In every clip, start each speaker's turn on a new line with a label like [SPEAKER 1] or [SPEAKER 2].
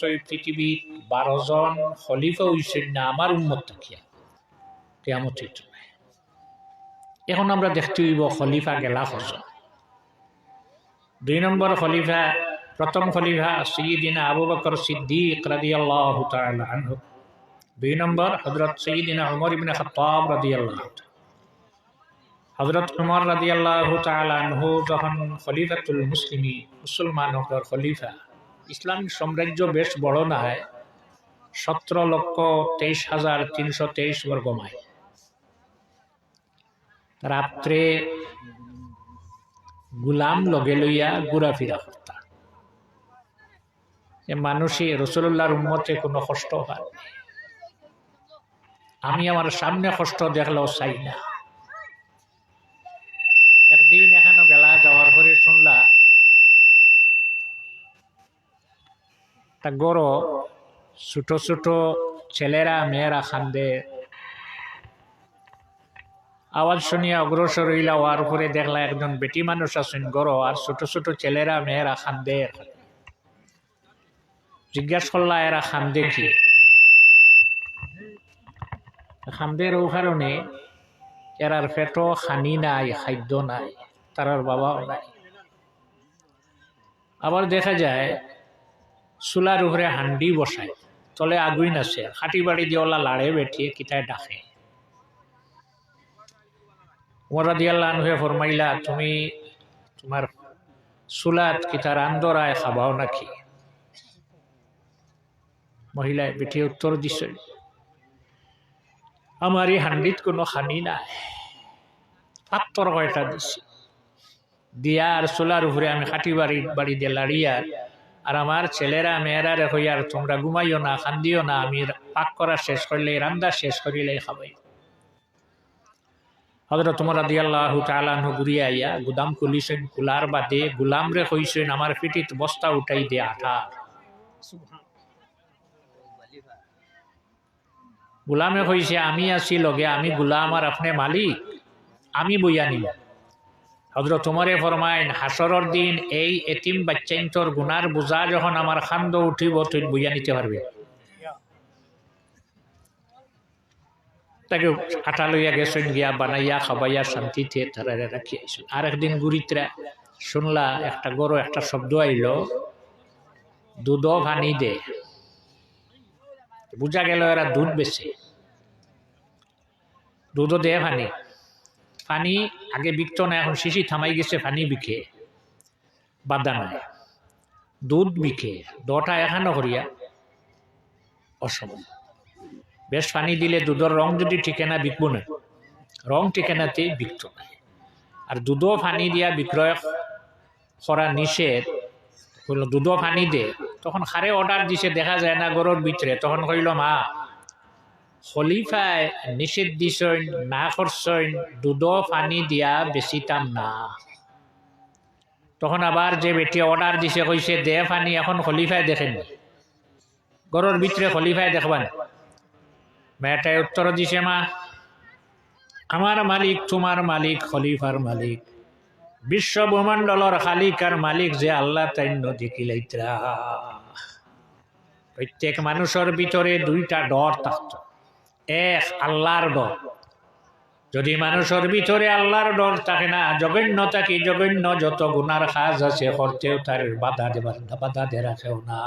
[SPEAKER 1] পর্যন্ত এই পৃথিবীর বারো জন খলিফা হইছেন না আমার উন্মত থাকিয়া। কেমত এখন আমরা দেখতে হইব খলিফা গেলা হজন দুই নম্বর খলিফা, প্রথম খলিফা সৈয়দিনা আবু বকর সিদ্দিক রাদিয়াল্লাহু তাআলা আনহু। দুই নম্বর হযরত সৈয়দিনা উমর ইবনে খাত্তাব রাদিয়াল্লাহু তাআলা। হজরত উমর রাজি আল্লাহ আনহু যখন খলিফাতুল মুসলিমি মুসলমান খলিফা ইসলামিক সাম্রাজ্য বেশ বড় না হয়, সতেরো লক্ষ তেইশ হাজার তিনশো তেইশ বর্গ মাইল। রাত্রে গুলাম লগে লইয়া ঘুরাফিরা করতা। মানুষই রসুল্লাহর উম্মতে কোনো কষ্ট হয়। আমি আমার সামনে কষ্ট দেখলেও চাই না। একদিন এখানে গেলা যাওয়ার পরে শুনলা তা গরো, ছোট ছোট ছেলেরা, মেয়েরা খান্দে। আওয়াজ শুনিয়া অগ্রসর হইলা হওয়ার পরে দেখলা একজন বেটি মানুষ আছেন গরো, আর ছোট ছোট ছেলেরা, মেয়েরা খান্দে। জিজ্ঞাসা করলা, এরা খান্দে কি? খান্দের ও কারণে এরার পেটও খানি নাই, খাদ্য নাই, তারার বাবাও নাই। আবার দেখা যায় চুলার উপরে হান্ডি বসায় তলে আগুইন আছে খাটি বাড়ি দিওলা লাড়ে বেটিয়ে কিতায় ডাকে। ওমরা দিয়াল্লা আনহে ফরমাইলা তুমি তোমার চুলাত কিতা রান্দরায় খাবাও নাকি? মহিলায় বেটিয়ে উত্তর দিছে আমার এই হান্ডিত কোনো খানি নাই। পাত্তর কয়টা দিছি। দিয়া আর চোলার উপরে আমি কাটি বাড়ি বাড়ি দিয়ে লাড়িয়ার আর আমার ছেলেরা মেয়েরা রে হইয়ার তোমরা ঘুমাইও না খান্দিও না, আমি পাক করা শেষ করলে, রান্দা শেষ করিলে খাবাই হজরত তোমরা দিয়াল্লাহু তালাহু ঘুরিয়া আইয়া, গুদাম খুলিছেন, কুলার বাদে গুলাম রে কইছেন আমার পিঠিত বস্তা উঠাই দে আঠার গুলামে কইছে আমি আছি লগে, আমি গুলাম আর আপনি মালিক, আমি বইয়া নিব হজরত তোমারে ফরমাইন হাসরর দিন এই এতিম বাচ্চাইন্তর গুনার বোঝা যখন আমার খান্দ উঠিব, তুই বইয়া নিতে পারবে। তাকে আটা লইয়া গেছেন, গিয়া বানাইয়া খাবাইয়া শান্তিতে তারা রাখি আইসুন আর একদিন গুড়িতরা শুনলা, একটা গরু, একটা শব্দ আইল, দুধ ভানি দে। বুঝা গেল এরা দুধ বেছে। দুধও দে পানি পানি আগে বিকত না এখন শিশি থামাই গেছে, পানি বিকে। বাদা নাই। দুধ বিকে দটা এখানো করিয়া অসময় বেশ পানি দিলে দুধের রং যদি ঠিকে না বিকবো না রং ঠিকানাতেই বিকত না আর দুধও পানি দিয়া বিক্রয় করা নিষেধ দুধও পানি দে, তখন খারে অর্ডার দিছে, দেখা যায় না গরুর ভিতরে তখন কইল মা খলিফায় নিষেধ দিছইন না করছইন দুধ পানি দিয়া বেচিতাম না। তখন আবার যে বেটি অর্ডার দিছে কইছে দে পানি এখন খলিফায় দেখেন। গরুর ভিতরে খলিফায় দেখবান। মেয়েটাই উত্তর দিছে, মা আমার মালিক তোমার মালিক খলিফার মালিক। বিশ্ব ব্রহ্মাণ্ডলর খালিকার মালিক যে আল্লাহ তাই নদী কিলাইত্রা প্রত্যেক মানুষের ভিতরে দুইটা ডর থাকত। এক আল্লাহর ডর যদি মানুষের ভিতরে আল্লাহর ডর থাকে না, জঘন্য থাকি, জঘন্য যত গুনার কাজ আছে, করতেও তার বাধা দেবার, বাধা দে রাখেও না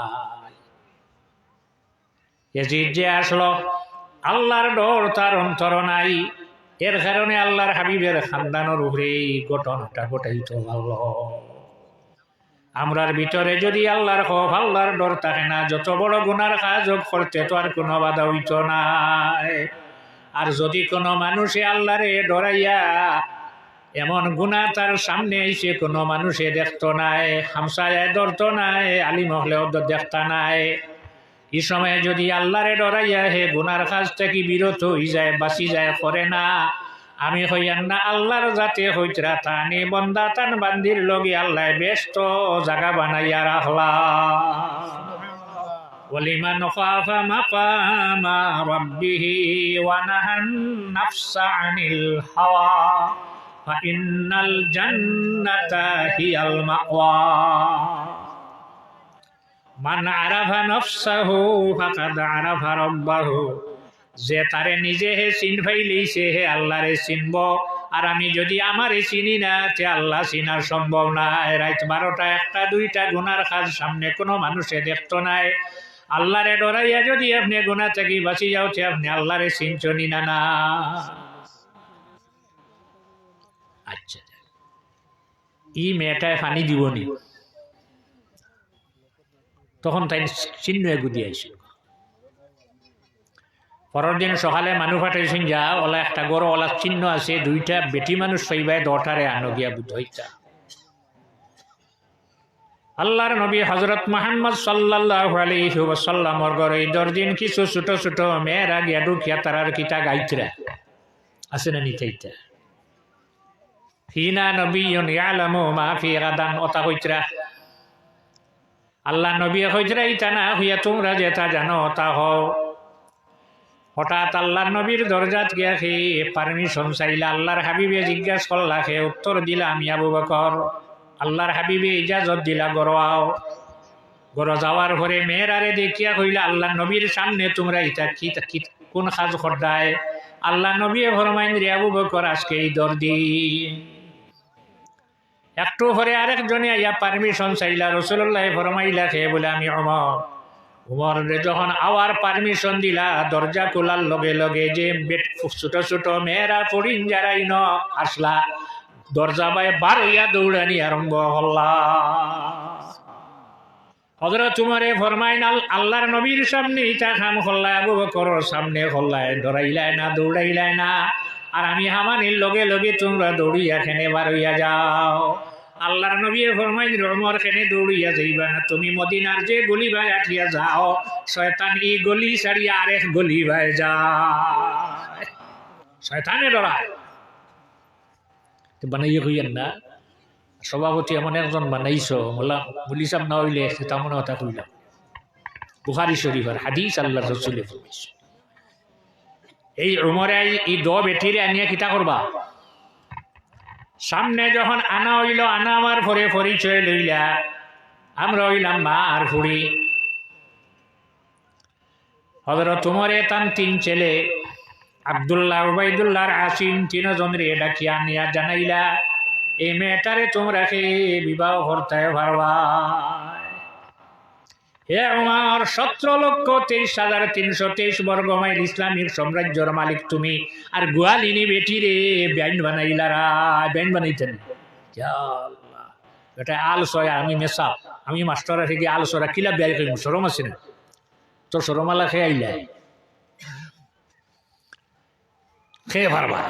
[SPEAKER 1] এজিদ যে আসলো, আল্লাহর ডর তার অন্তর নাই। এর কারণে আল্লাহর হাবিবের খানদানোর উপরে ঘটনাটা ঘটাইত আল্লাহ আমরার ভিতরে যদি আল্লাহর খোফ আল্লাহর ডর থাকে না, যত বড় গুনার কাজ করতে তো আর কোনো বাধা হইত নাই আর যদি কোনো মানুষে আল্লাহরে ডরাইয়া এমন গুণা তার সামনে এসে কোনো মানুষে দেখতো নাই হামসায় ধরতো নাই, আলিম হলেও দেখতা নাই। এই সময় যদি আল্লাহরে ডরাইয়া হে গুনার কাজ থেকে বিরত হয়ে যায়, বাঁচি যায়, করে না আমি হইয়ান না আল্লাহর যাতে হইতরা তানি বন্দা তান বান্দির লগে আল্লাহ ব্যস্ত জাগা বানাইয়া রাখলা ولمن خاف مقام ربه ونهى النفس عن الهوى فإن الجنة هي المأوى মান আরাফা নফসাহু ফাকাদ আরাফা রব্বাহু যে তারে নিজে হে চিন ফাইলেইছে হে আল্লাহরে চিনব। আর আমি যদি আমারে চিনি না, তে আল্লাহ চিনার সম্ভব নাই। রাত বারোটা একটা, দুইটা গুনার কাজ সামনে কোনো মানুষে দেখতো নাই। আল্লাহরে ডরাইয়া যদি আপনি গুণা থেকে বাঁচি যাও, তে আপনি আল্লাহরে চিনছনি না না। আচ্ছা ই মেয়েটায় পানি দিবনি। তখন তাই চিহ্ন এগু দিয়েছিল পরের দিন সকালে মানুষ পাঠাইছেন, যা ওলা একটা গড় ওলা চিহ্ন আছে, দুইটা বেটি মানুষ পাইবাই দটারে আনো গিয়া বুধ হইতা। আল্লাহর নবী হজরত মোহাম্মদ সাল্লাহ ঘরে ঈদর দিন কিছু ছোট ছোট মেয়েরা গিয়া ঢুকিয়া তারার কিতা গাইতরা। আছে না নিতাইতা হিনা নবী ইয়ালামু মা ফি গাদান ওতা কইতরা, আল্লাহ নবী কইতরা, ইতা না হইয়া তোমরা যেটা জানো, তা হও। হঠাৎ আল্লাহ নবীর দরজাত গিয়া সে পারমিশন চাইলা আল্লাহর হাবিবে জিজ্ঞাসা করলা সে উত্তর দিলা আমি আবু বকর। আল্লাহর হাবিবে ইজাজত দিলা গরোয়াও গর যাওয়ার পরে মেয়েরারে দেখিয়া কইলা আল্লাহ নবীর সামনে তোমরা ইটা কি কোন সাজ খর্দায়? আল্লাহ নবী ফরমাইন, রে আবু বকর, আজকে এই দর্দি একটু পরে আরেকজনে ইয়া পারমিশন চাইলা রসুল্লাহ ফরমাইলা খেয়ে বলে আমি অমর। উমর যখন আওয়ার পারমিশন দিলা, দরজা খোলার লগে লগে যে ছোট ছোট মেয়েরা পড়িন যারাই ন আসলা। দরজা বাই বার হইয়া দৌড়ানি আরম্ভ হল্লা। হজরত তোমারে ফরমাইন আল্লাহর নবীর সামনে ইটা খাম হল্লায় আবু বকর সামনে হল্লায় ডরাইলায় না দৌড়াইলায় না। আর আমি হামানির লগে লগে তোমরা দৌড়িয়া খেনে বার হইয়া যাও। আল্লাহর নবী ফরমাইন রমর খেনে দৌড়িয়া যাইবা না তুমি মদিনার যে গলি ভাই আঠিয়া যাও, শয়তান ই গলি সারিয়া আরেক গলি ভাই যায় শয়তানে ডরায় বানাইয়ে হইয়েন না, সভাপতি এমন একজন বানাইছ বললাম বলিসাম না হইলে তেমন কথা কইলাম। বুখারি শরীফের হাদিস আল্লাহ রসুলে এই উমরে এই দ বেঠিরে আনিয়া কিতা করবা? সামনে যখন আনা হইল, আনা আমার পরে পরিচয় লইলা, আমরা হইলাম মা আর ফুড়ি হজরত তোমার তান তিন ছেলে, আবদুল্লাহ, উবাইদুল্লাহর আসিম তিনজনরে ডাকিয়া নিয়া জানাইলা, এই মেয়েটারে তোমরা কে বিবাহ করতে পারবা? হে আমার সতেরো লক্ষ তেইশ হাজার তিনশো তেইশ বর্গ মাইল ইসলামিক সাম্রাজ্যর মালিক তুমি। আর গোয়ালিনী বেটি রে, ব্যান্ড বানাইলারা ব্যান্ড বানাইতেন। এটা আল সয়া আমি মেসা, আমি মাস্টার থেকে আল সরা কিলা বেয়াই করি সরম আছে না? তোর সরমালা খেয়ে আইলা? খেয়ে পারবা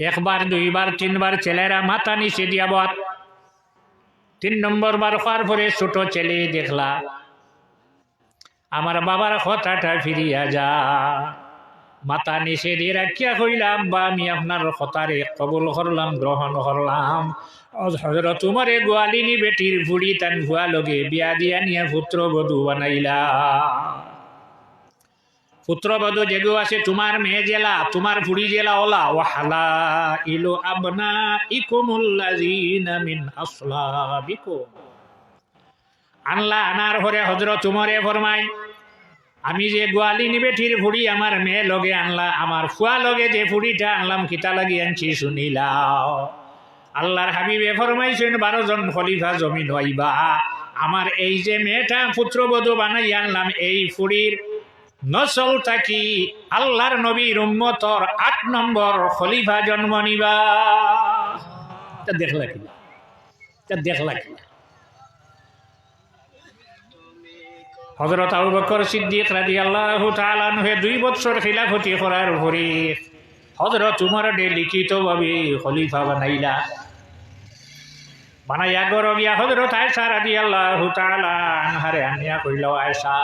[SPEAKER 1] একবার, দুইবার, তিনবার, ছেলেরা মাথা নিচে দিয়া বাত তিন নম্বর বার হওয়ার পরে ছোট ছেলে দেখলা, আমার বাবার কথাটা ফিরিয়া যা। মাতা নিচে দিয়ে রাখিয়া কইলাম বা আমি আপনার কথারে কবল করলাম, গ্রহণ করলাম। তোমারে গোয়ালিনী বেটির ভুড়ি তান ভুয়া লগে বিয়া দিয়া নিয়ে পুত্র বধূ বানাইলা। পুত্রবধূ যেগু আছে তোমার মেয়ে জেলা, তোমার ফুড়ি জেলা ওলা ও হালা ইলো আবনা ইকুমুল্লাজিনা মিন আনার হরে হজরত উমরে ফরমাই আমি যে গোয়ালি নিবেঠির ফুড়ি আমার মেয়ে লগে আনলা, আমার ফুয়া লগে যে ফুড়িটা আনলাম, কিতা লাগি আনছি শুনিলাও। আল্লাহর হাবিবে ফরমাইছেন, বারো জন খলিফা জমিন হইবা, আমার এই যে মেয়েটা পুত্রবধূ বানাই আনলাম, এই ফুড়ির নসল থাকি আল্লাহর নবীর উম্মতর আট নম্বর খলিফা জন্ম নিবা। তা দেখলা কিনা? তা দেখলা কিনা? হজরত আবু বকর সিদ্দিক রাজি আল্লাহ তালান হয়ে দুই বছর খিলাফতি করার উপরে হজরত উমর ডে লিখিতভাবে খলিফা বানাইলা। বানাইয়া গরবিয়া হজরত আয়সা রাজি আল্লাহ তালান হারে আনিয়া কইল আয়সা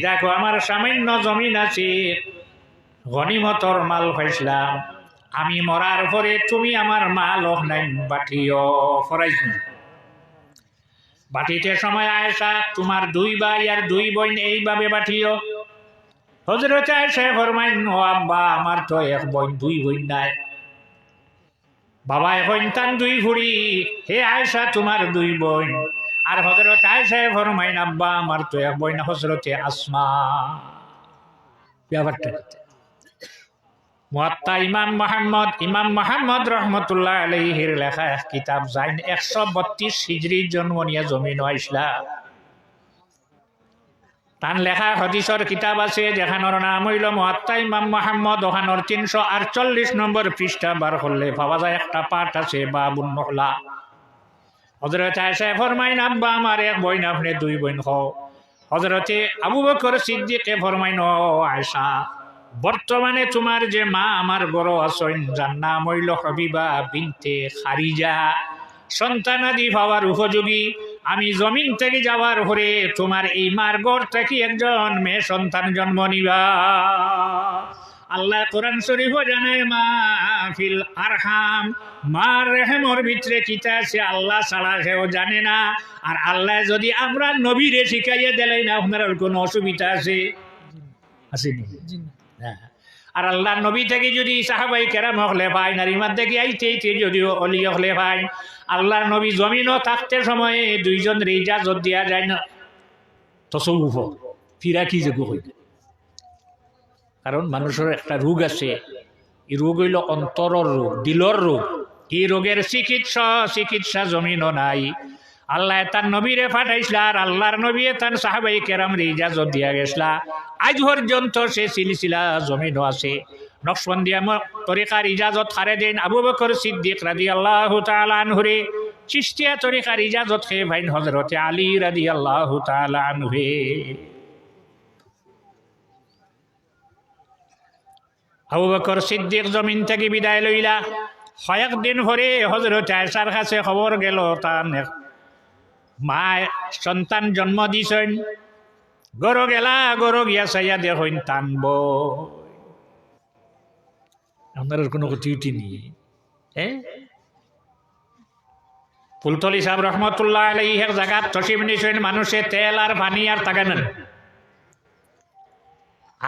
[SPEAKER 1] দেখো, আমার সামান্য জমিন আছে। গনিমতর মাল পাইছিলাম। আমি মরার পরে তুমি আমার মাল নাই, বাটিও ফরাইছ। বাটিতে সময় আয়সা তোমার দুই ভাই আর দুই বোন এইভাবে বাটিও। হজরত আয়সা ফরমাইন, ও আব্বা, আমার তো এক বোন, দুই বোন নাই। বাবা এখন তান দুই ভুড়ি হে আয়সা তোমার দুই বোন। আর হজরত আয়সা ফরমাইন, আব্বা, আমার তো এক বই না হজরতে আসমা। ব্যাপারটা? মুয়াত্তা ইমাম মোহাম্মদ ইমাম মোহাম্মদ রহমতুল্লাহ আলহির লেখা এক কিতাব, জাইন একশো বত্রিশ জন্ম নিয়ে জমিন আইসলা তান লেখা হদিসর কিতাব আছে, যেখানোর নাম হইল মুয়াত্তা ইমাম মোহাম্মদ, ওখানোর তিনশো আটচল্লিশ নম্বর পৃষ্ঠা, বার করলে পাওয়া যায়, একটা পাঠ আছে, বাবুন মহলা হজরত আয়সা ফরমাইন, আব্বা আমার এক বইন আপনি দুই বইন হও। হজরতে আবু বকর সিদ্দিকে ফরমাইন আয়সা বর্তমানে তোমার যে মা, আমার বড় আসন যার নাম হইল হবিবা বিনতে খারিজা। সন্তানাদি পাওয়ার উপযোগী। আমি জমিন থেকে যাওয়ার পরে তোমার এই মার গড় থেকে একজন মেয়ে সন্তান জন্ম নিবা। আল্লাহ কোরআন শরীফ জানায় মা ফিল আরহাম। মার রেহেমর ভিতরে কিতা আছে আল্লাহ ছাড়া সেও জানে না। আর আল্লাহ যদি আমরা নবীরে শিখাইয়ে দিলেই না আপনার কোনো অসুবিধা আছে? আসেনি হ্যাঁ। আর আল্লাহ নবী থেকে যদি সাহাবাই কেরাম হলে পাই নারীমার থেকে আইতে আইতে যদিও অলি হলে পাই আল্লাহ নবী জমিনও থাকতে সময়ে দুইজন রেজাজত দিয়া যায় না। তসৌফ। ফিরা কি যোগ্য হইল কারণ মানুষের একটা রোগ আছে। এই রোগ হইল অন্তরর রোগ, দিলর রোগ। এই রোগের চিকিৎসা চিকিৎসা জমিনও নাই। আল্লাহ তার নবীরে পাঠাইছিলা আর আল্লাহর নবী তার সাহাবাই কেরাম ইজাজত দিয়া গেছলা। আজ পর্যন্ত সে সিলসিলা জমিনও আছে। নকশবন্দিয়া তরিকার ইজাজত খারে দিন আবু বকর সিদ্দিক রাদি আল্লাহ তালানহুরে চিস্তিয়া তরিকার ইজাজত খে ভাইন হজরতে আলী রাদি আল্লাহ তালানহে আবু বকর সিদ্দিক জমিন থেকে বিদায় লইলা। কয়েকদিন ভরে হজরত আয়সার কাছে খবর গেল তার মা সন্তান জন্ম দিছেন। গরো গেলা, গরো গিয়া চাইয়া দেখইন টানব আপনার কোনো ক্ষতি নেই হ্যাঁ ফুলতলি সাহেব রহমতুল্লাহ আলাই এক জায়গাত তসিম নিছেন মানুষে তেল আর পানি আর টাকা নেন।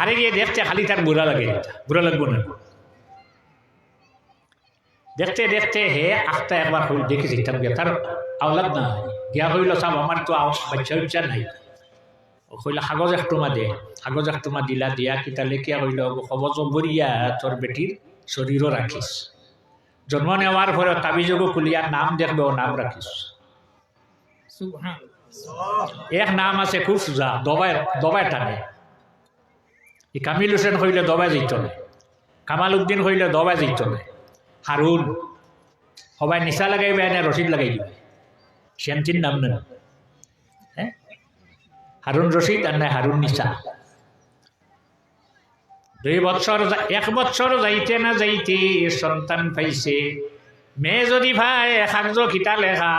[SPEAKER 1] আরে গিয়ে দেখতে খালি তার বুড়া লাগে। বুড়া লাগবো না। দেখতে দেখতে হে আখটা একবার হইল দেখেছি তার তার আওলাদ না গিয়া হইল সব আমার তো বাচ্চা উচ্চা নাই। হইল কাগজ একটুমা দে। কাগজ একটুমা দিলা দিয়া কিতা লেখিয়া হইল? সবজ বরিয়া তোর বেটির শরীরও রাখিস জন্ম নেওয়ার পরে তাবিজগো খুলিয়া নাম দেখবে ও নাম রাখিস এক নাম আছে খুব সুজা দবাই দবাই টানে। ই কামিল হোসেন হইলে দবাই যেত না, কামাল উদ্দিন হইলে দবাই যেত না, হারুন, সবাই নিচা লাগাইবে এনে রসিদ লাগাই দিবে। শ্যামচিন নাম নেন। হ্যাঁ? হারুন রশিদ আর নাই হারুন নিচা। দুই বছর এক বছর যাইতে না যাইতে সন্তান পাইছে। মেয়ে যদি ভাই একাগ্র খিতা লেখা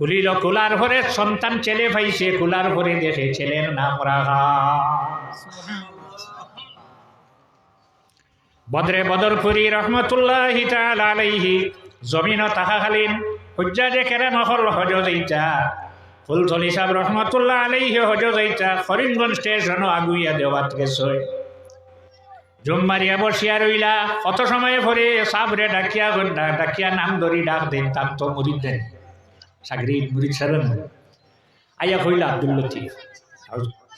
[SPEAKER 1] খুলিল খোলার পরে সন্তান ছেলে পাইছে খোলার পরে দেখে ছেলের নাম রাখা বদরে বদরপুরি রহমতুল্লাহ আলাইহি, জমিন তাহাখালীন হুজ্জাজে কেরে নহল হজ যাইতা। ফুলতলি সাহেব রহমতুল্লাহ আলাইহি হজ যাইতা, করিমগঞ্জ স্টেশনও আগুইয়া দেওয়াত গেছে জুম্মারিয়া বসিয়া রইলা, কত সময় ভরে সাবরে ডাকিয়া ডাকিয়া নাম ধরি ডাক দেন তার তো মুরিদ দেন। সাগরি মুরিদ সারেন আইয়া কইলা আব্দুল লতিফ।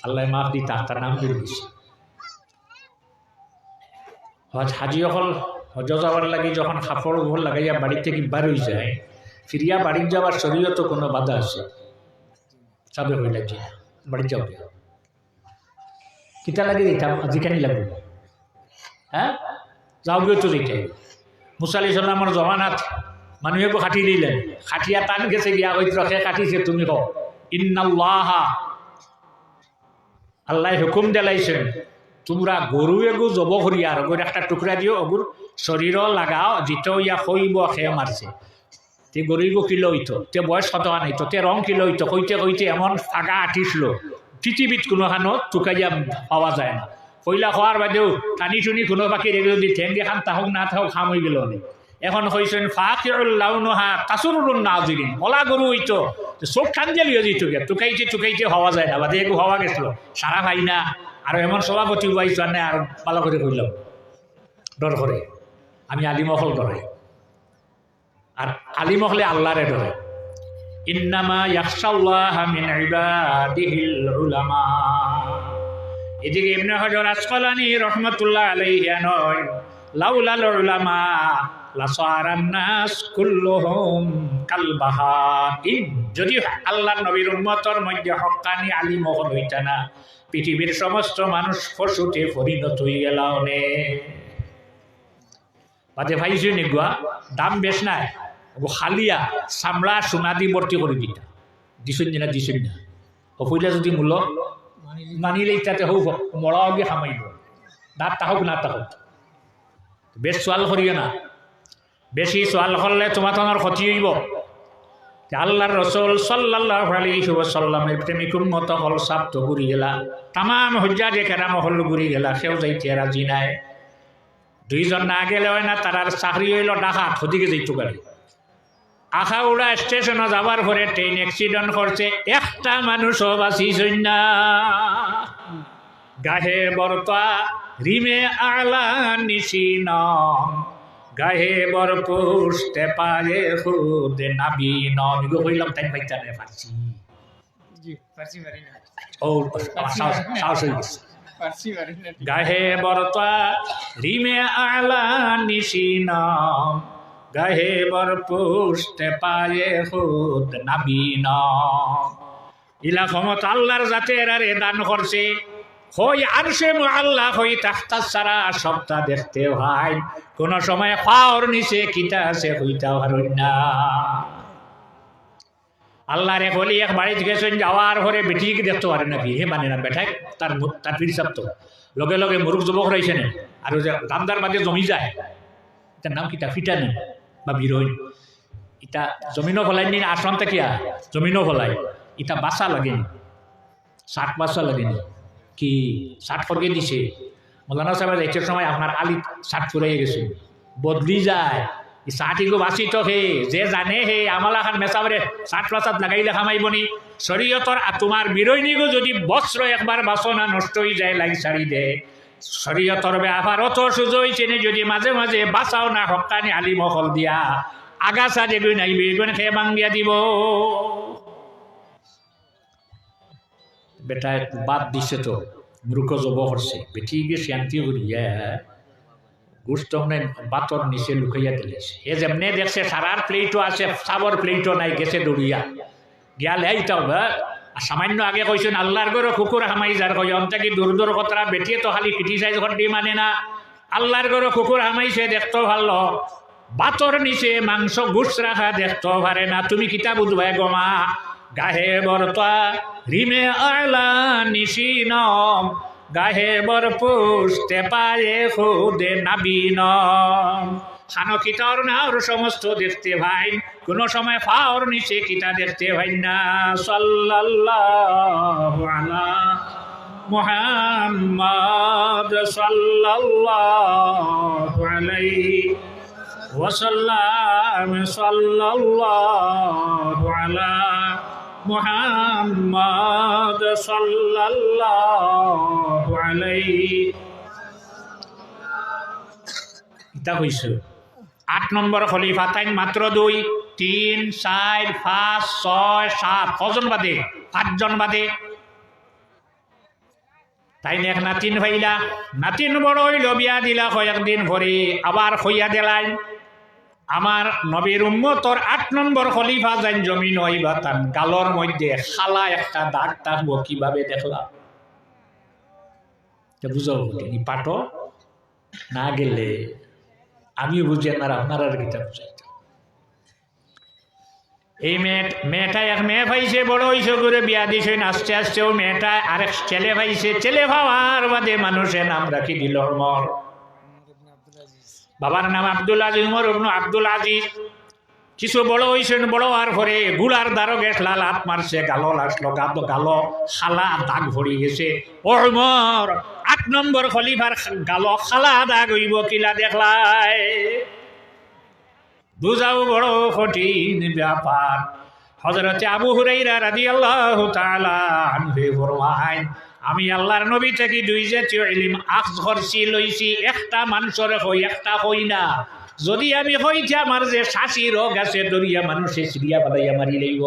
[SPEAKER 1] আল্লাহ মাফ দি তার নাম হজ হাজি অকল হজ যাওয়ার লাগি যখন কাপড় ঘর লাগাইয়া বাড়ি থেকে বার হয়ে যায় ফিরিয়া বাড়ি যাওয়ার শরীরত কোনো বাধা আছে। চাবে হইলা যে বাড়ি যাও কিতা লাগে দিতাম আজিকানি লাগবে হ্যাঁ যাও গিয়ে তো দিতে মুসালি সাল্লামর জমানাত মানুহে খাটি দিলেন খাটিয়া টান গেছে গিয়া ওই রসে কাটিছে, তুমি কও ইন্নাল্লাহা। আল্লাহ হুকুম দেলাইছেন তোমরা গরু এগু জব করিয়া আর ওগুর একটা টুকরা দিও ওগুর শরীর লাগাও, যেটো ইয়া হইব সে মারছে তে গরিব কিলো হইতো তে বয়স কত আনাইতো তে রং কিলো হইতো কইতে কইতে এমন আগা আঠিছিল। পৃথিবীত কোনো খানো টুকাইয়া পাওয়া যায় না। কইলা খোয়ার বাদেও টানি টুনি কোনো বাকি রেগে যদি ঠেঙ্গে খান তাহক না তাহক খাম হয়ে গেল অনেক এখন হয়েছেন ফাঁকিউল্লাহ নহা কাসুরুল নাজিরিন। কলা গরু হইতো চোখ জ্বালিয়ে দিত গে টুকাইতে টুকাইতে হওয়া যায় না। বাদে একটু হওয়া গেছিল। সারা ভাই না। আর এমন সভাপতি পাইছো আর আর ভালো করে কইলাম। ডর করে আমি আলিমহল ডরে আর আলিমহলে আল্লাহরে ডরে ইন্নামা ইয়াখশাল্লাহ মিন ইবাদিহিল উলামা। এদিকে ইবনে হজর আসকালানি রহমতুল্লাহ আলাইহি নয় লাউলাল উলামা। যদি আল্লাহর নবীর উম্মতর মধ্যে হক্কানি আলিম হল হইতা না, পৃথিবীর সমস্ত মানুষ পশুতে পরিণত হয়ে গেল অনেক বাদে ভাইছো নিগুয়া দাম বেশ নাই। খালিয়া চামড়া সোনা দি ভর্তি করে দিতা। দিছুন না দিছুন না। অফুইলা যদি মূল্য মানিলে ইত্যাতে হোক মৰা অগি সামাৰিব দাঁত তাহক না তাহক। বেছ চোৱাল করিও না। বেশি চোৱাল করলে তোমার ক্ষতি হইব। তে আল্লাহর রসুল সাল্লাল্লাহু আলাইহি ওয়াসাল্লামের প্রেমিক উম্মত হল সাপ্ত ঘুরি গেলা, তামাম হজ্জা যে কেরাম হল ঘুরি গেলা, সেও যাইতে রাজি নাই। দুইজন না গেলে হয় না, তারার চাকরি হইল ডাকাত হদিকে যাইতো গাড়ি আখাউড়া স্টেশনে যাবার পরে ট্রেন অ্যাক্সিডেন্ট করছে, একটা মানুষও বাঁচিছই না। গাহে বরতা, রিমে আলা নিশিন গাহে বর পুষতে পারে খুদ নাবি নগো হইলাম তাই পাইতানে পারছি
[SPEAKER 2] জি পারছি পারি পারি
[SPEAKER 1] গাহে বরতা রিমে আলা নিশিন। গাহে বর পুষতে পায়ে খুদ নাবিন ইলা ক্ষমতা আল্লাহর জাতের আরে দান করছে। হই আল্লাহ সময় কিতা আছে না। বলি, এক বাড়িতে গেছেন যাওয়ার পরে বেটিকে দেখতে পারে না হে মানে না বেঠাই তার তার ফিরিসাব তো লগে লগে মুরুখ যুবক রয়েছে না, আর যে দামদার মাঝে জমি যায় তার নাম কিতা ফিটা নেই বা বিরোহী। ইটা জমিনও ফলাই নি, আসন কিয়া? জমিনও ফলাই ইটা বাসা লাগেনি ষাট বাসা লাগেনি। কি ষাট ফরকে দিছে? মৌলানা সাহেব যাইতে সময় আপনার আলি ষাট ফুরাই গেছে। বদলি যায়। ষাটিগো বাঁচিত হে যে জানে হে আমলা খান মেচাবরে ষাট পাঁচাত লাগাইলে নি শরীয়তর তোমার বিরোধীগো যদি বস্ত্র একবার বাসনা নষ্ট হয়ে যায় লাগি ছাড়ি দে। শরীয়তর ব্যাপার অত সুযোগ চেনে যদি মাঝে মাঝে বাঁচাও না, হকানি আলি মহল দিয়া। আগাছা যেগুলো নাই, বেগুন খেয়ে বাঙ্গিয়া দিব। বেটা বাদ দিছে তো মূর্খ জব করছে বেটি গিয়ে শান্তি করিয়া মানে বাতর নিচে লুকাইয়া দিলেছে এ যেমনে দেখছে সারার প্লেটও আছে চাবর প্লেটও নাই, গেছে দৌড়িয়া গিয়ালে এইটাও আর সামান্য আগে কইছেন আল্লাহর গরো কুকুর হামাই যার কই অন্তে কি দূর দূর কথা বেটিয়ে তো খালি ক্রিটিসাইজ করতে মানে না। আল্লাহর গরো কুকুর হামাইছে দেখতো ভালো বাতর নিচে মাংস গুছ রাখা দেখতো পারে না। তুমি কিতা বুঝবাই গমা। গাহে বরতা রিমে আলা নিশিনম গাহে বর পুষতে পারে খুদে নাবিনম খানো কিতার নাওর সমস্ত দেখতে ভাই, কোন সময় ফাওর নিচে কিতা দেখতে ভাই না, সাল্লাল্লাহু আলা মুহাম্মদ সাল্লাল্লাহু আলাইহি ওয়াসাল্লাম সাল্লাল্লাহু আলা মুহাম্মদ সাল্লাল্লাহু আলাইহি ইতা কইছো আট নম্বর খলিফা তাইন মাত্র দুই, তিন, চার, পাঁচ, ছয়, সাত। কজন বাদে? পাঁচজন বাদে। তাই এক নাতিন ভাইলা, নাতিন বড় হইল, বিয়া দিলা কয়েকদিন ভরে আবার হইয়া দিলাই আমার নবীর উম্মতর আট নম্বর খলিফা যান জমিন হইবা তান গালর মধ্যে খালা একটা দাগ থাকব কীভাবে দেখলাম বুঝো তিনি পাটো না গেলে আমিও বুঝি আর আপনারা কিতা বুঝাইতাম এই মেয়ে মেয়েটা এক মেয়ে পাইছে, বড় হইছে করে বিয়া দিছে আস্তে আস্তে ও মেয়েটা আরেক ছেলে পাইছে। ছেলে পাওয়ার বাদে মানুষে নাম রাখি দিল মর বাবার নাম আব্দুল আজিজ, উমর ইবনু আব্দুল আজিজ। কিছু বড় হইছেন বড় হওয়ার পরে গুলার দ্বারো গেছ লাল হাত মারছে গালো আসলো গাদ গালো খালা দাগ ভরি গেছে। ওমর আট নম্বর খলিফার গালো খালা দাগ হইব কিলা দেখলাই বুঝাও বড় কঠিন ব্যাপার। হজরতে আবু হুরাইরা রাদি আল্লাহ তাআলা ফরমাইন আমি আল্লাহর নবী থেকে দুই জাতীয় ইলিম, আখ ধরছি লইছি, একটা মানুষের হই, একটা হই না। যদি আমি হইতে আমার যে শাসি রোগ আছে দরিয়া মানুষে সিরিয়া বাদাইয়া মারি লইব।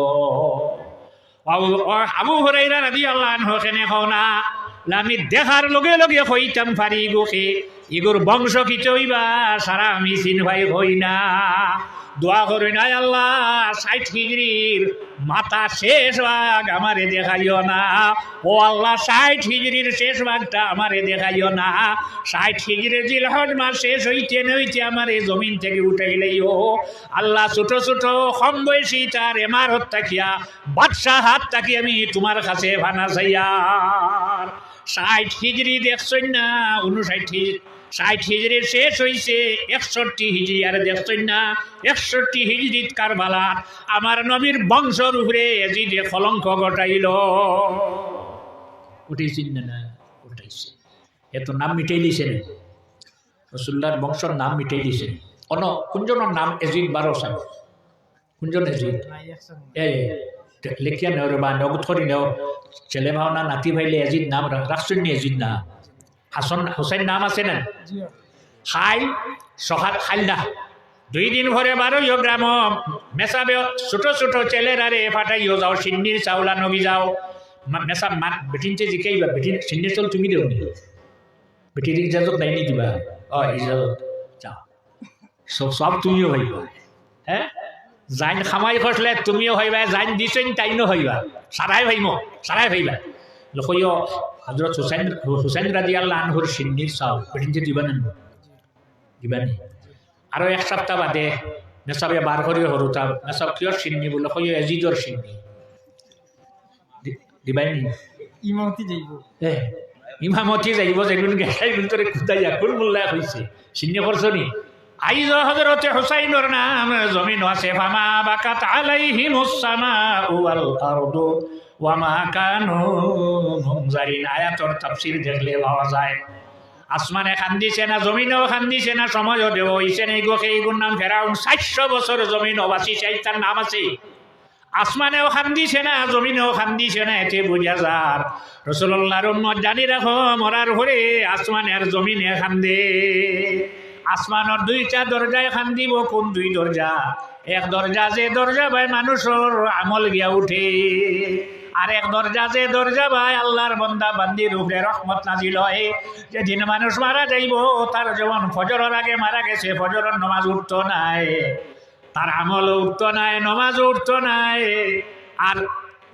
[SPEAKER 1] আবু- হরাইরা রাদি আল্লাহ হেনে হও না, আমি দেখার লগে লগে হইতাম পারি গোকে ইগুর বংশ কি চইবা, সারা আমি চিন ভাই হই না। দোয়া করি নাই আল্লাহ, ষাট হিজড়ির মাথা শেষ ভাগ আমারে দেখাইও না। ও আল্লাহ, ষাট হিজড়ির শেষ ভাগটা আমারে দেখাইও না। ষাট হিজড়ির জিলহজ মাস শেষ হইতে নইতে আমার এই জমিন থেকে উঠে গেলেই ও। আল্লাহ, ছোট ছোট, কম বয়সী তার এমারত তাকিয়া বাদশাহ হাত তাকি আমি তোমার কাছে ভানা চাইয়ার ষাট হিজড়ি দেখছই না উনষাট হিজড়ি ষাট হিজড়ির শেষ হইছে, একষট্টি হিজড়ি আর দেখছই না একষট্টি হিজড়িত কারবালার আমার নবীর বংশর উপরে এজিদে কলঙ্ক ঘটাইল। উঠেছিল না না, উঠাইছে। এত নাম মিটাই দিছে না রসুল্লার বংশর নাম মিটাই দিছে অন, কোনজনের নাম এজিদ বারো সাল? কোনজন এজিদ? এ লেখিয়া নেও রে বা নগদ করি নেও। ছেলে ভাওনা, নাতি ভাইলে এজিদ নাম রাখছেন নি এজিদ নাম হাসন হোসেন নাম আছে না? খাই সকাল খাইলা দুই দিন ভরে বারোইও গ্রাম। মেসাবে ছোট ছোট ছেলেরারে ফাটাইও যাও সিন্নির চাউলা নবী যাও। মেসা মা বেটিনতে জিকাইবা বেটিন সিন্নির চাউল তুমি দেও নি? বেটির ইজাজত নাই নি দিবা? অ ইজাজত। যাও। সব সব তুমিও হইবা। হ্যাঁ জাইন খামাই খসলে তুমিও হইবা জাইন দিছেন তাইনো হইবা। সারাই ভাইম সারাই ভাইবা। লকইও হজরত হুসাইন হুসাইন রাজি আল্লাহ আনহুর সিন্নির চাউল বেটিনতে দিবা না দিবানি আৰু এক সপ্তাহ বাদে নেচাবে বাৰ কৰি সৰুতা নেচাব কিয় চিন্নি বোলে কয় এজিদৰ চিন্নি দি- দিবাই নি?
[SPEAKER 2] ইমামতি যাইব।
[SPEAKER 1] ইমামতি যাইব যেগুন গেছাই ভিতরে কুদাইয়া কোন মোল্লাই হৈছে চিন্নি কৰছ নি? আইজ হজরতে হুসাইনের নাম জমিন আছে ফামা বাকাত আলাইহি মুসামা ওয়াল আরদু। ওয়ামা যায়। খান্দিছে না খান্দিছে না নাম জমিন তার নাম আছে। আসমানেও খান্দিছে না, জমিনেও খান্দিছে না, এতে বুঝা যার রসুল্লাহর উম্মত জানি রাখো, মরার ভরে আসমানে আর জমিনে খান্দে। আসমানের দুইটা দরজায় খান্দিব, কোন দুই দরজা? এক দরজা যে দরজা ভাই, মানুষের আমল গিয়া উঠে। আর এক দরজা যে দরজা ভাই, আল্লাহর বন্দা, বান্দির উপরে রহমত নাজিল হয়। যেদিন মানুষ মারা যাইব, তার যেমন ফজরের আগে মারা গেছে, ফজরের নমাজ উঠতো নাই। তার আমল উঠতো নাই নমাজ উঠতো নাই। আর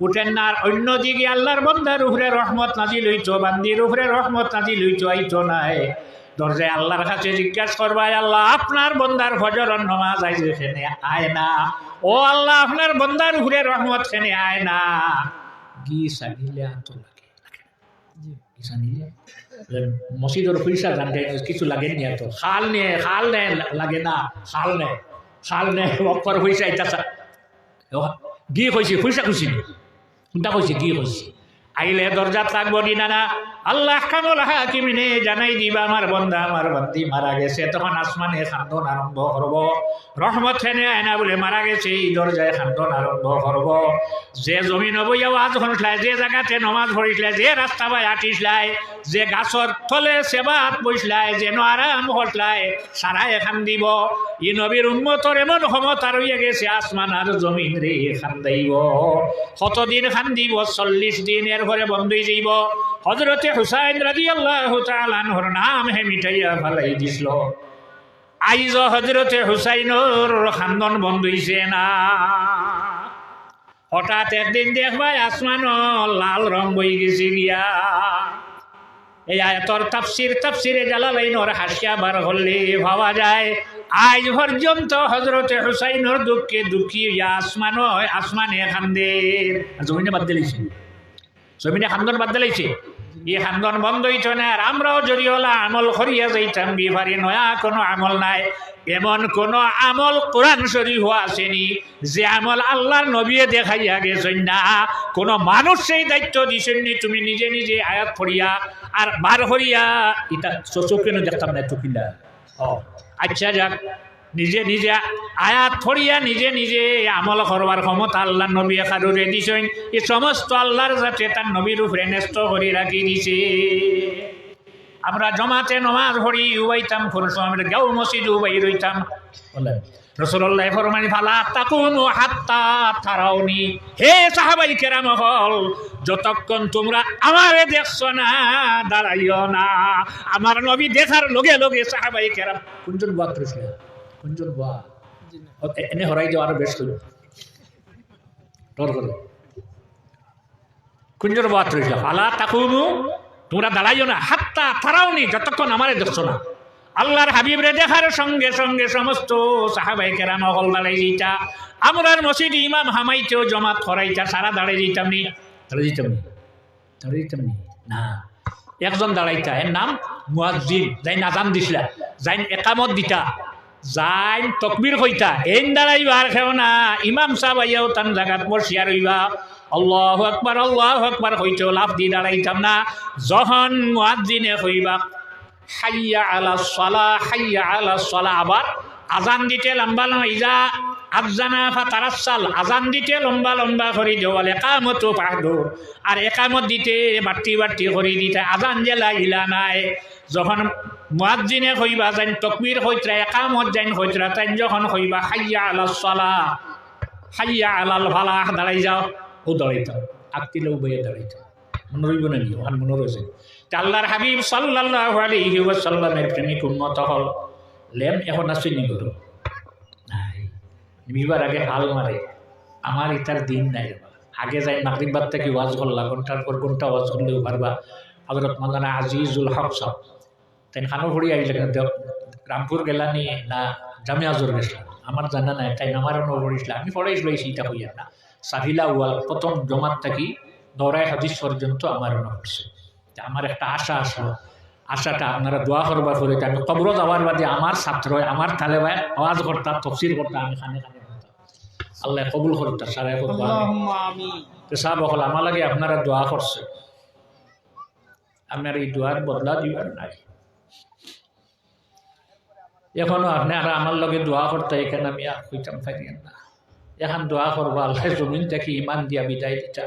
[SPEAKER 1] উঠেন না, আর অন্য দিকে আল্লাহর বন্দার উপরে রহমত নাজিল হইতো, বান্দির উপরে রহমত নাজিল হইতো, আইতো নাই। দরজায় আল্লাহর কাছে জিজ্ঞাসা করবাই আল্লাহ, আপনার বন্দার ফজরের নমাজ আই যেখানে আয় না? ও আল্লাহ, আপনার বন্দার উপরে রহমত খেনে আয় না? সানিলে মসজিদের পয়সা জানতে কিছু লাগে নি এত খাল নে খাল নে লাগে না খাল নে খাল নে অক্ষর পয়সা এটা গি কইছি পয়সা কইছি কোনটা কইছি গি কইছি আইলে দরজা থাকব নি না? আল্লাহ কামল হাকিমিনে জানাই দিবা, আমার বন্ধা, আমার বন্দি মারা গেছে। তখন আসমানে খান্দন আরম্ভ করব। রহমত হেনে আয়না বলে মারা গেছে, এই দরজায় খান্দন আরম্ভ করব। যে জমিন বইয়া আজ শুনছিলাই যে জায়গাতে নমাজ পড়িছিলাই যে রাস্তা বাই আটিছিলাই যে গাছর তলে সেবাত বইছিলাই যেন আরাম হসলাই সারা এখান দিব। ই নবীর উন্মতর এমন ক্ষমতা রইয়া গেছে, আসমান আর জমিন রে খান্দাইব কতদিন খান্দিব চল্লিশ দিন এর ঘরে বন্ধই যাইব হজরতে হুসাইন রাজি আল্লাহ তালানহর নাম হে মিঠাইয়া ফালাই দিছিল। আইজ হজরতে হুসাইনর খান্দন বন্ধ না। হঠাৎ একদিন দেখবাই আসমান লাল রং বই গেছে গিয়া। এই জালালাইনর হাসিয়া বার হলে ভাবা যায় আজ পর্যন্ত হজরতে হুসাইনর দুঃখে দুঃখী আসমান আসমানে খান্দে। জমিনে বাদ দিলেছে জমিনে খান্দন বাদ দিলেছে এই খান্দন বন্ধ হইত না, আর আমরাও যদি ওলা আমল করিয়া যাইতাম, বিভারি নয়া কোনো আমল নাই। এমন কোন আমল কোরআন শরীফ আসেনি, যে আমল আল্লাহর নবীয়ে দেখাইয়া গেছেন না। কোন মানুষ সেই দায়িত্ব দিছেন নি, তুমি নিজে নিজে আয়াত পড়িয়া আর বার করিয়া এটা চোখেন দেখতাম না চুকিলা ও আচ্ছা যাক। নিজে নিজে আয়াত ফড়িয়া নিজে নিজে আমল করবার ক্ষমতা আল্লাহ নবী কারুরে দিছেন। এই সমস্ত আল্লাহর যাতে তার নবীর উপরে ন্যস্ত করে রাখি দিছে। আমরা জমাতে নমাজ পড়ি উবাইতাম ফুরস আমরা গাও মসজিদ উবাই রইতাম বলেন। রসুল্লাহ ফরমানি ফালা তাকুন হাত্তা থারাউনি হে সাহাবাই কেরাম হল যতক্ষণ তোমরা আমারে দেখছ না দাঁড়াইও না। আমার নবী দেখার লগে লগে সাহাবাই কেরাম কুঞ্জন বাদ করেছিল কুঞ্জন বা এনে হরাই যাও আরও বেশ করো ডর করো কুঞ্জর ফালা তাকুনু তোমরা দাঁড়াইও না হাত্তা থারাওনি যতক্ষণ আমারে দেখছ না আল্লাহর হাবিবরে দেখার সঙ্গে সঙ্গে সমস্ত সাহাবাই কেরাম হল দাঁড়াই দিতা আমরার মসজিদ ইমাম হামাইতেও জমাত করাইতা সারা দাঁড়াই দিতাম নি দাঁড়াই দিতাম নি দাঁড়াই দিতাম নি না একজন দাঁড়াইতা এর নাম মুয়াজ্জিন যাই নাজাম দিছিলা যাই একামত দিতা যাই তকবির কইতা এন দাঁড়াইবার খেও না। ইমাম সাহেব আইয়াও তান জাগাত বসিয়া রইবা। আল্লাহ আকবার আল্লাহ আকবার হইতেও লাভ দি দাঁড়াইতাম না। যখন মুয়াজ্জিনে কইবা হাইয়া আলা সলা, হাইয়া আলা সলা। আবার আজান দিতে লম্বা লম্বা, ইজা আফজানা ফা তারাসাল আজান দিতে লম্বা লম্বা করে দেওয়াল, একামতো পাহদো আর একামত দিতে বাট্টি বাট্টি করে দিতে আজান জেলা ইলা নাই। যখন মুয়াজ্জিনে কইবা যাইন তকবীর হইতরা, একামত যাইন হইতরা তাইন যখন কইবা হাইয়া আলা সলা, হাইয়া আলাল ফালাহ দাঁড়াই যাও, ও দাঁড়াইতাম আত্মিলেও বইয়ে দাঁড়াইতাম মনে রইব না নিও, আর মনে রয়েছে আল্লাহর হাবিব সাল্লাল্লাহু আলাইহি ওয়াসাল্লামের প্রেমিক উন্নত হল, লেম এখন আছে নি গরু? নাই। নিবিবার আগে হাল মারে। আমার ইতার দিন নাই আগে যাই মাগরিবার থেকে ওয়াজ করলা, ঘণ্টার পর ঘণ্টা ওয়াজ করলেও পারবা। হজরত মাদানা আজিজুল হক সাহ তাই খানো ভরি আইলে রামপুর গেলানি না জামিয়াজুর গেছিলাম আমার জানা নাই তাই আমার অনুভরিছিল আমি পড়াইছিল এই সেইটা হইয়া না সাহিলা ওয়াল প্রথম জমাত থাকি দৌড়ায় হাদিস পর্যন্ত আমার করছে তা আমার একটা আশা আসলো আশাটা আপনারা দোয়া করবার করে আমি কবর যাওয়ার বাদে আমার ছাত্র আমার তালেবায় আওয়াজ করতাম তফসিল করতাম আমি খানে খানে করতাম আল্লাহ কবুল করতাম সারাই
[SPEAKER 2] আমিন
[SPEAKER 1] পেশাব হল আমার লাগে আপনারা দোয়া করছে আপনার এই দোয়ার বদলা দিবার নাই এখনো আপনি আর আমার লগে দোয়া করতে এখানে আমি আর হইতাম পারি না এখন দোয়া করবো আল্লাহ জমিন থেকে ইমান দিয়া বিদায় দিতা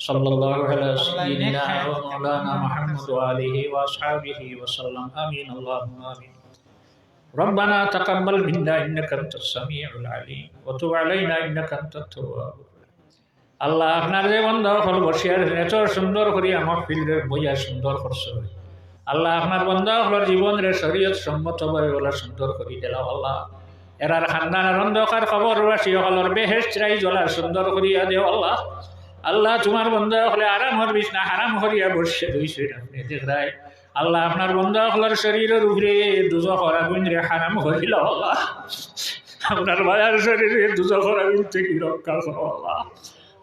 [SPEAKER 1] সাল্লাল্লাহু আলাইহি সাইয়্যিদিনা ওয়া মাওলানা মুহাম্মদ ওয়া আলিহি ওয়া আসহাবিহি ওয়া সাল্লাম আমিন আল্লাহুম্মা আমিন ربنا تقبل منا انك انت السميع العليم وتب علينا انك انت التواب আল্লাহ আপনার যে বন্ধ হল বসিয়ার এত সুন্দর করি আমার ফিল্ডের বইয়া সুন্দর করছে আল্লাহ আপনার বন্ধ হল জীবন রে শরীয়ত সম্মত ভাবে বলা সুন্দর করি দিলাম আল্লাহ। এরার খানদানের অন্ধকার খবর বাসি হলর বেহেস চাই জ্বলা সুন্দর করিয়া দেও আল্লাহ। আল্লাহ তোমার বন্ধ হলে আরাম হর বিছনা হারাম করিয়া বসে রইছে দেখরাই আল্লাহ আপনার বন্ধ হলার শরীরের উপরে দুজখর আগুন রে হারাম হইল আল্লাহ। আপনার মায়ার শরীরে দুজখর আগুন থেকে রক্ষা করো আল্লাহ।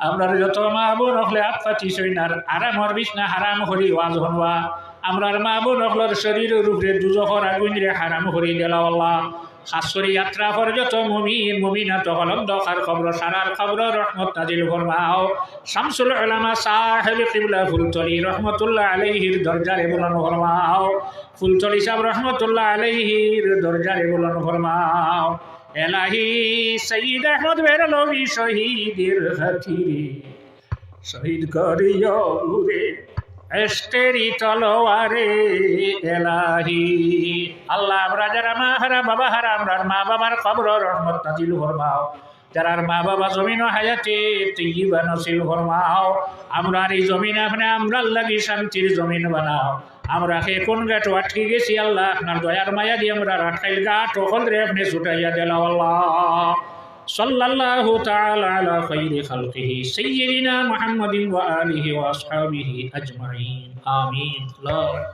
[SPEAKER 1] আমরার যত মা বোন হলে আপাতি সৈনার আরাম হর বিছনা হারাম হরি ওয়াজ হনবা আমরার মা বোন হলর শরীরের উপরে দুজখর আগুন রে হারাম হরি গেল শাশুড়ি যাত্রা কর যত মুমিন, মুমিনাত হলম দখার খবর, সারার খবর, রহমত নাজিল ফরমাও। শামসুল উলামা সাহেব কিবলা ফুলতলি রহমতুল্লাহ আলাইহির দরজারে বুলন ফরমাও। ফুলতলি সাহেব রহমতুল্লাহ আলাইহির দরজারে বুলন ফরমাও। এলাহি সঈদ আহমদ বেরলবি শহীদের খাতিরে। শহীদ করিও রে এস্টেরি তলোয়ারে এলাহি। আল্লাহ, আমরা যারা মা হারা, বাবা হারা, আমরা মা বাবার খবর রহমত নাজিল ফরমাও। যারার মা বাবা জমিন হায়াতে তৈবা নসিল ফরমাও, আমরা এই জমিন আপনি আমরা লাগি শান্তির জমিন বানাও। আমরা কে কোন গাট আটকে গেছি আল্লাহ, আপনার দয়ার মায়া দিয়ে আমরা আটকাইল গাট ওখান রে আপনি ছুটাইয়া দিলাম আল্লাহ। صلى الله تعالى على خير خلقه سيدنا محمد وآله وأصحابه أجمعين. آمين. لا